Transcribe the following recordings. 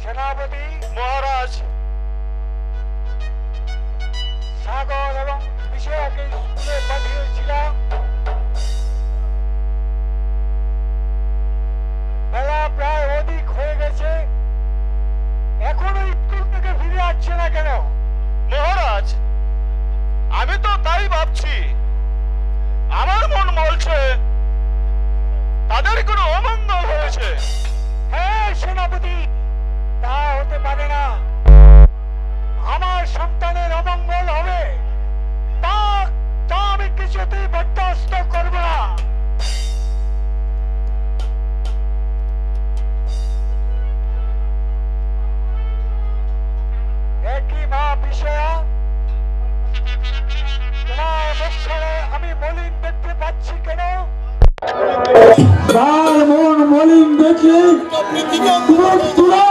সেনাপতি মহারাজ, সাগর এবং বিষয়কে স্কুলে পাঠিয়েছিলাম। বেলা প্রায় অধিক হয়ে গেছে। এখনও স্কুল থেকে ফিরে আসছে না কেন? মহারাজ, আমি তো তাই ভাবছি। আমার মন বলছে সেনাপতি তা হতে পারে না। আমার সন্তানের অমঙ্গল হবে। তা আমি কিছুতেই বরদাস্ত করব না। একই মা বিষয়া, তোমার মুখখানে আমি মলিন দেখতে পাচ্ছি কেন? তার মন মলিন দেখে পুরো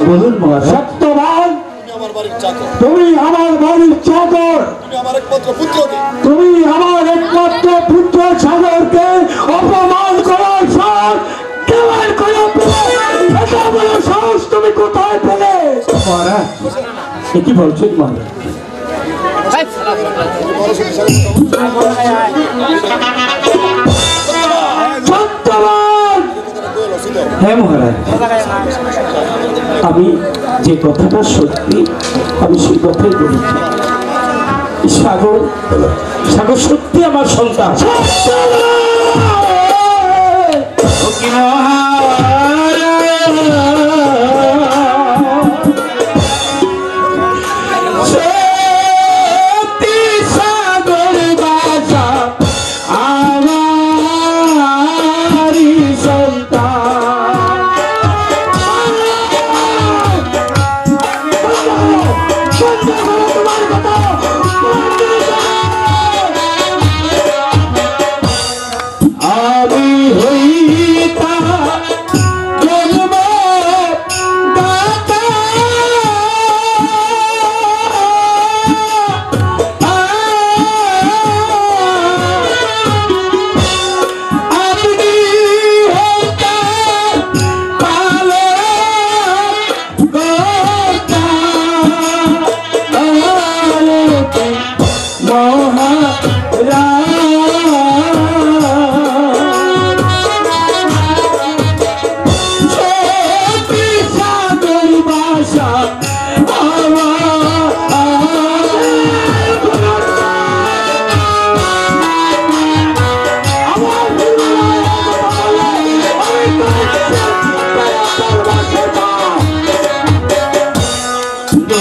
বলুন সত্যবান। আমার বাড়ির তুমি আমার বাড়ির চাকর। তুমি আমার একমাত্র তুমি আমার একমাত্র পুত্র সাগরকে অপমান করার সাহস কেমন করে পেলে সাহস তুমি কোথায় পেলে? মহারাজ এ কি বলছেন মহারাজ? হ্যাঁ মহারাজ। আমি যে কথাটা সত্যি, আমি সেই কথাই বলেছি সাগর সাগর সত্যি আমার সন্তান। আমি হইতা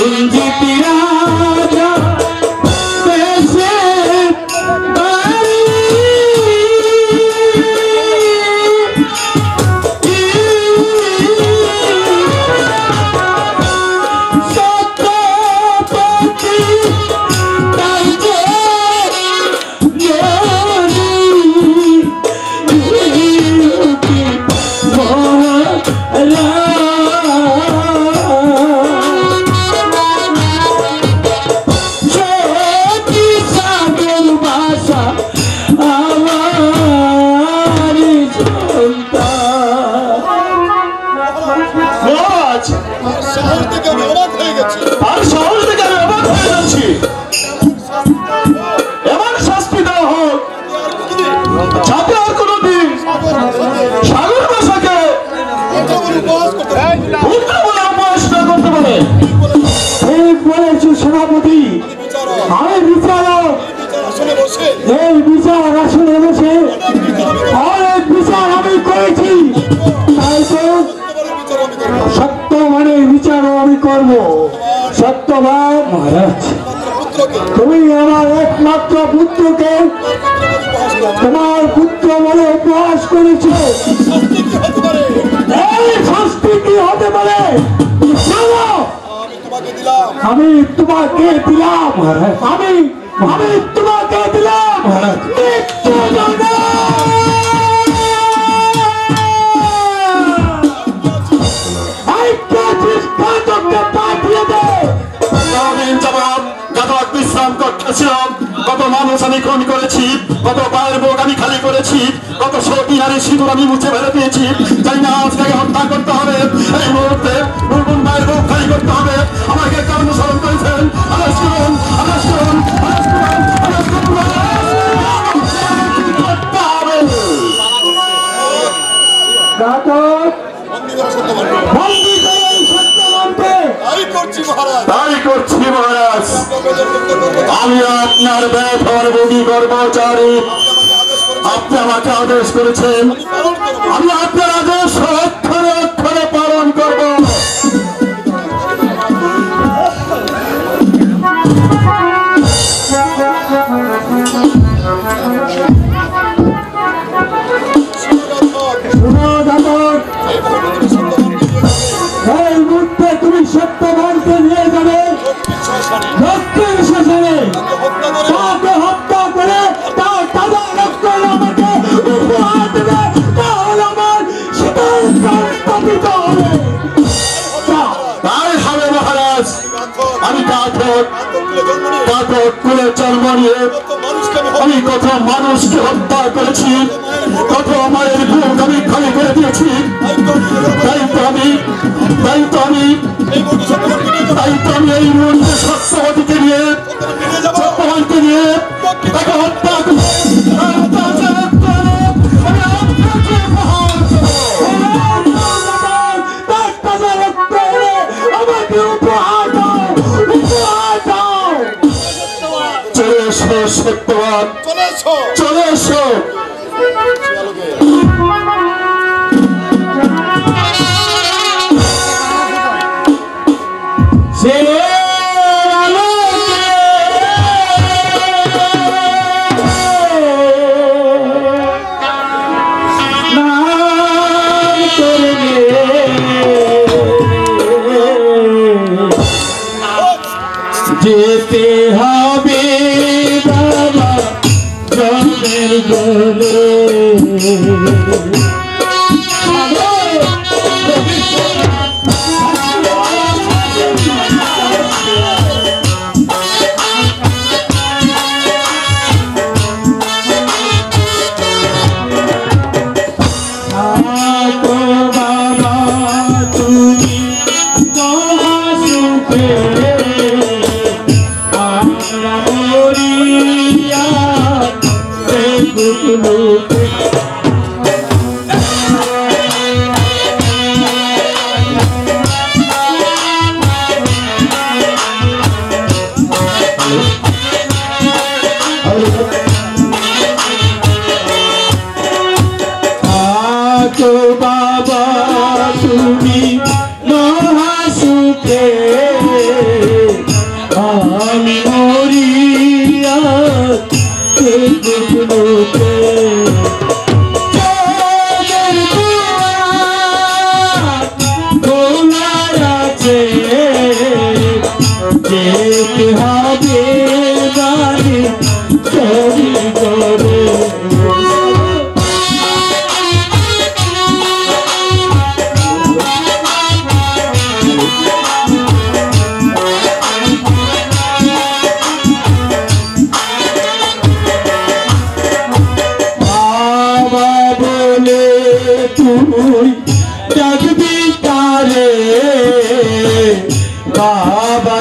বন্দিপিরা আমি বিচারক। বিচার এই বিচার আসনে বসে অনেক বিচার আমি করেছি। তাই তো সত্য মানে বিচারও আমি করব। সত্যবান। মহারাজ তুমি আমার একমাত্র পুত্রকে তোমার পুত্র বলে উপহাস করেছ। আমি তোমাকে দিলাম আমি আমি তোমাকে দিলাম কত মানুষ আমি খুন করেছি, কত পায়ের বুক আমি খালি করেছি, কত সতী নারী সিঁদুর আমি মুছে ফেলে দিয়েছি। তাই না আজ থেকে হত্যা করতে হবে? আমি আপনার ব্যবহার ভোগী কর্মচারী। আপনি আমাকে আদেশ করেছেন। আমি আপনার আদেশ অক্ষরে মানুষকে আমি কত মানুষকে হত্যা করেছি। কত মায়ের বুক আমি খালি করে দিয়েছি। তাই আমি তাই আমি তাই আমি এই মুহূর্তে সত্যবাদীকে নিয়ে সত্যবাদীকে নিয়ে, তাকে সত্যবান। চলে এসো। চলে এসো যেতে জন্মের যেতে হবে বাড়ি চলি করে। তুই ডাকবি তারে? বাবা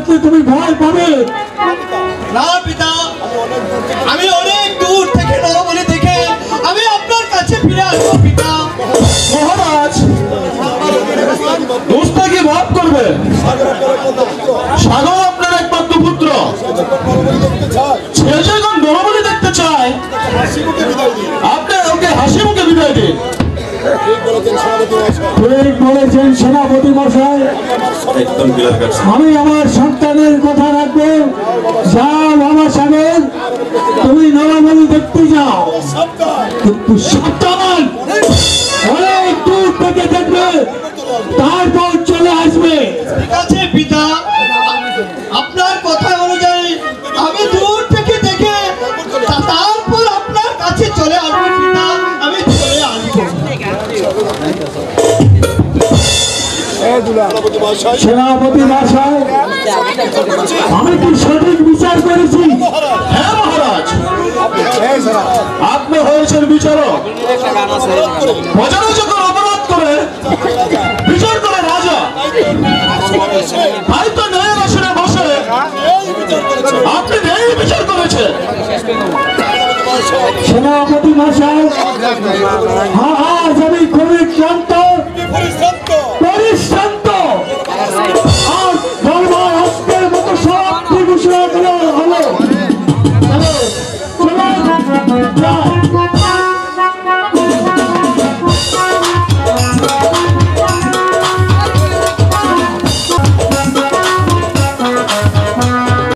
দেখলে তুমি ভয় পাবে। না পিতা আমি অনেক দূর থেকে নরবলি দেখে আমি আপনার কাছে ফিরে আসব পিতা। মহারাজ দোস্তাকে মাফ করবে? সাগর আপনার একমাত্র পুত্র। সে যখন নরবলি দেখতে চায় ঠিক বলেছেন সেনাপতি মশাই, আমি আমার সন্তানের কথা রাখব। যাও আমার সাহেব, তুমি নরবলি দেখতে যাও। কিন্তু সাবধান সেনাপতি মশাই আমি কি সঠিক বিচার করেছি? হ্যাঁ মহারাজ। আপনি হয়েছেন বিচারক। প্রজারা যখন অপরাধ করে বিচার করে রাজা। তাই তো ন্যায়ের আসনে বসে। আপনি ন্যায় বিচার করেছেন। সেনাপতি মশাই হ্যাঁ আজ আমি খুবই ক্লান্ত।